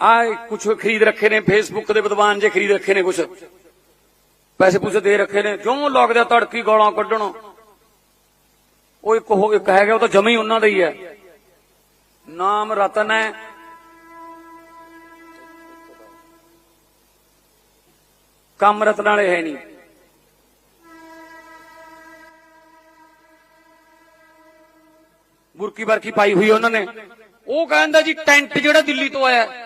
ਆ ਕੁਝ ਖਰੀਦ ਰੱਖੇ ਨੇ ਫੇਸਬੁੱਕ ਦੇ ਵਿਦਵਾਨ ਜੇ ਖਰੀਦ ਰੱਖੇ ਨੇ ਕੁਝ ਪੈਸੇ ਪੂਸੇ ਦੇ ਰੱਖੇ ਨੇ ਕਿਉਂ ਲੱਗਦਾ ਤੜਕੀ ਗਾਲਾਂ ਕੱਢਣ। ਉਹ ਇੱਕ ਉਹ ਇੱਕ ਹੈਗਾ, ਉਹ ਤਾਂ ਜਮੇ ਹੀ ਉਹਨਾਂ ਦਾ ਹੀ ਹੈ। ਨਾਮ ਰਤਨ ਹੈ। ਕੰਮ ਰਤਨ ਵਾਲੇ ਹੈ ਨਹੀਂ। ਬੁਰਕੀ ਬਰਕੀ ਪਾਈ ਹੋਈ ਉਹਨਾਂ ਨੇ। ਉਹ ਕਹਿੰਦਾ ਜੀ, ਟੈਂਟ ਜਿਹੜਾ ਦਿੱਲੀ ਤੋਂ ਆਇਆ।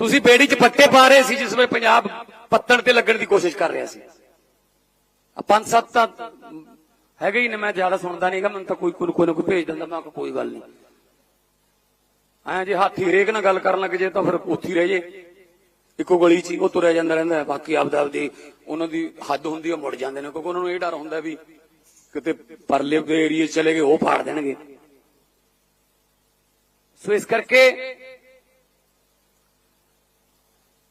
ਤੁਸੀਂ ਬੇੜੀ 'ਚ ਪੱਟੇ ਪਾ ਰਹੇ ਸੀ, ਜਿਸ ਵੇਲੇ ਪੰਜਾਬ ਪੱਤਣ ਤੇ ਲੱਗਣ ਦੀ ਕੋਸ਼ਿਸ਼ ਕਰ ਰਿਹਾ ਸੀ। ਆ ਪੰਜ ਸੱਤ ਤਾਂ ਹੈਗੇ ਹੀ ਨੇ, ਮੈਂ ਜ਼ਿਆਦਾ ਸੁਣਦਾ ਨਹੀਂਗਾ ਮੈਨੂੰ ਤਾਂ ਕੋਈ ਕੋਈ ਨਾ ਕੋਈ ਭੇਜ ਦਿੰਦਾ, ਮੈਂ ਕੋਈ ਗੱਲ ਨਹੀਂ ਐਂ ਜੇ ਹਾਥੀ ਰੇਕ ਨਾਲ ਗੱਲ ਕਰਨ ਲੱਗ ਜੇ ਤਾਂ ਫਿਰ ਉੱਥੀ ਰਹਿ ਜੇ। ਇੱਕੋ ਗਲੀ 'ਚ ਹੀ ਉਹ ਤੁਰਿਆ ਜਾਂਦਾ ਰਹਿੰਦਾ, ਬਾਕੀ ਆਪਦਾ ਆਪਦੀ ਉਹਨਾਂ ਦੀ ਹੱਦ ਹੁੰਦੀ ਉਹ ਮੁੜ ਜਾਂਦੇ ਨੇ, ਕਿਉਂਕਿ ਉਹਨਾਂ ਨੂੰ ਇਹ ਡਰ ਹੁੰਦਾ ਵੀ ਕਿਤੇ ਪਰਲੇ ਦੇ ਏਰੀਏ ਚਲੇ ਗਏ, ਉਹ ਫਾੜ ਦੇਣਗੇ। ਸੋ ਇਸ ਕਰਕੇ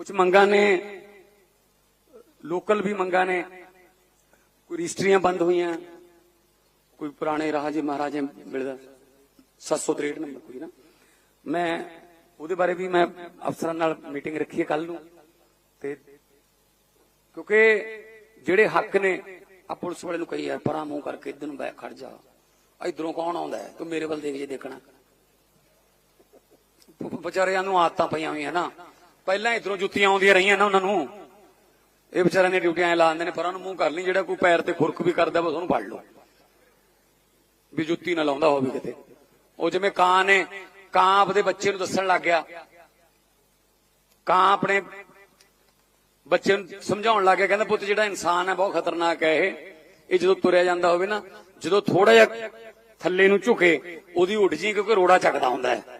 ਕੁਝ ਮੰਗਾਂ ਨੇ ਲੋਕਲ ਵੀ ਮੰਗਾਂ ਨੇ, ਕੋਈ ਰਜਿਸਟਰੀਆਂ ਬੰਦ ਹੋਈਆਂ, ਕੋਈ ਪੁਰਾਣੇ ਰਾਜੇ ਮਹਾਰਾਜੇ ਮਿਲਦਾ 763 ਨੰਬਰ ਕੋਈ ਨਾ। ਮੈਂ ਉਹਦੇ ਬਾਰੇ ਵੀ ਮੈਂ ਅਫਸਰਾਂ ਨਾਲ ਮੀਟਿੰਗ ਰੱਖੀ ਹੈ ਕੱਲ ਨੂੰ ਤੇ ਕਿਉਂਕਿ ਜਿਹੜੇ ਹੱਕ ਨੇ ਆ ਪੁਲਿਸ ਵਾਲੇ ਨੂੰ ਕਹੀ ਯਾਰ ਪਰਾਂ ਮੂੰਹ ਕਰਕੇ ਇਧਰ ਨੂੰ ਬੈ, ਖੜ ਜਾ। ਇਧਰੋਂ ਕੌਣ ਆਉਂਦਾ ਹੈ? ਤੂੰ ਮੇਰੇ ਵੱਲ ਦੇਖ ਜੇ ਦੇਖਣਾ। ਵਿਚਾਰਿਆਂ ਨੂੰ ਆਦਤਾਂ ਪਈਆਂ ਹੋਈਆਂ ਨਾ। ਪਹਿਲਾਂ ਇਧਰੋਂ ਜੁੱਤੀਆਂ ਆਉਂਦੀਆਂ ਰਹੀਆਂ ਨਾ ਉਹਨਾਂ ਨੂੰ। ਇਹ ਵਿਚਾਰਿਆਂ ਨੇ ਡਿਊਟੀਆਂ ਲਾ ਦਿੰਦੇ ਨੇ, ਪਰਾਂ ਨੂੰ ਮੂੰਹ ਕਰ ਲਈ, ਜਿਹੜਾ ਕੋਈ ਪੈਰ ਤੇ ਖੁਰਕ ਵੀ ਕਰਦਾ, ਬਸ ਉਹਨੂੰ ਫੜ ਲਓ। ਵੀ ਜੁੱਤੀ ਨਾ ਲਾਉਂਦਾ ਹੋਵੇ ਕਿਤੇ। ਉਹ ਜਿਵੇਂ ਕਾਂ ਨੇ, ਕਾਂ ਆਪਦੇ ਬੱਚੇ ਨੂੰ ਦੱਸਣ ਲੱਗ ਗਿਆ। ਕਾਂ ਆਪਣੇ ਬੱਚੇ ਨੂੰ ਸਮਝਾਉਣ ਲੱਗ ਗਿਆ, ਕਹਿੰਦਾ ਪੁੱਤ ਜਿਹੜਾ ਇਨਸਾਨ ਹੈ, ਬਹੁਤ ਖਤਰਨਾਕ ਹੈ ਇਹ। ਇਹ ਜਦੋਂ ਤੁਰਿਆ ਜਾਂਦਾ ਹੋਵੇ ਨਾ, ਜਦੋਂ ਥੋੜਾ ਜਿਹਾ ਥੱਲੇ ਨੂੰ ਝੁਕੇ, ਉਹਦੀ ਉੱਡ ਜੀ ਕਿਉਂਕਿ ਰੋੜਾ ਚੱਕਦਾ ਹੁੰਦਾ ਹੈ।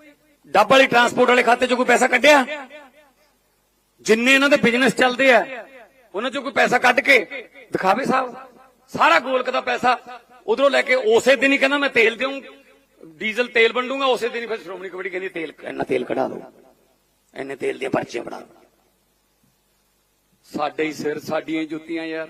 ਡੱਬ ਵਾਲੀ ਟਰਾਂਸਪੋਰਟ ਵਾਲੇ ਖਾਤੇ 'ਚੋਂ ਕੋਈ ਪੈਸਾ ਕੱਢਿਆ? ਜਿੰਨੇ ਇਹਨਾਂ ਦੇ ਬਿਜ਼ਨਸ ਚੱਲਦੇ ਆ, ਉਹਨਾਂ 'ਚੋਂ ਕੋਈ ਪੈਸਾ ਕੱਢ ਕੇ? ਦਿਖਾਵੇ ਸਾਹਿਬ, ਸਾਰਾ ਗੋਲਕ ਦਾ ਪੈਸਾ ਉਧਰੋਂ ਲੈ ਕੇ ਉਸੇ ਦਿਨ ਹੀ ਕਹਿੰਦਾ ਮੈਂ ਤੇਲ ਦੇਉਂ ਡੀਜ਼ਲ ਤੇਲ ਵੰਡੂਗਾ, ਉਸੇ ਦਿਨ ਹੀ ਫਿਰ ਸ਼੍ਰੋਮਣੀ ਕਮੇਟੀ ਕਹਿੰਦੀ ਤੇਲ, ਇੰਨਾ ਤੇਲ ਕਢਾ ਦਿਓ, ਇੰਨੇ ਤੇਲ ਦੀਆਂ ਪਰਚੀਆਂ ਬਣਾ ਦਿਓ। ਸਾਡੇ ਹੀ ਸਿਰ, ਸਾਡੀਆਂ ਜੁੱਤੀਆਂ ਯਾਰ।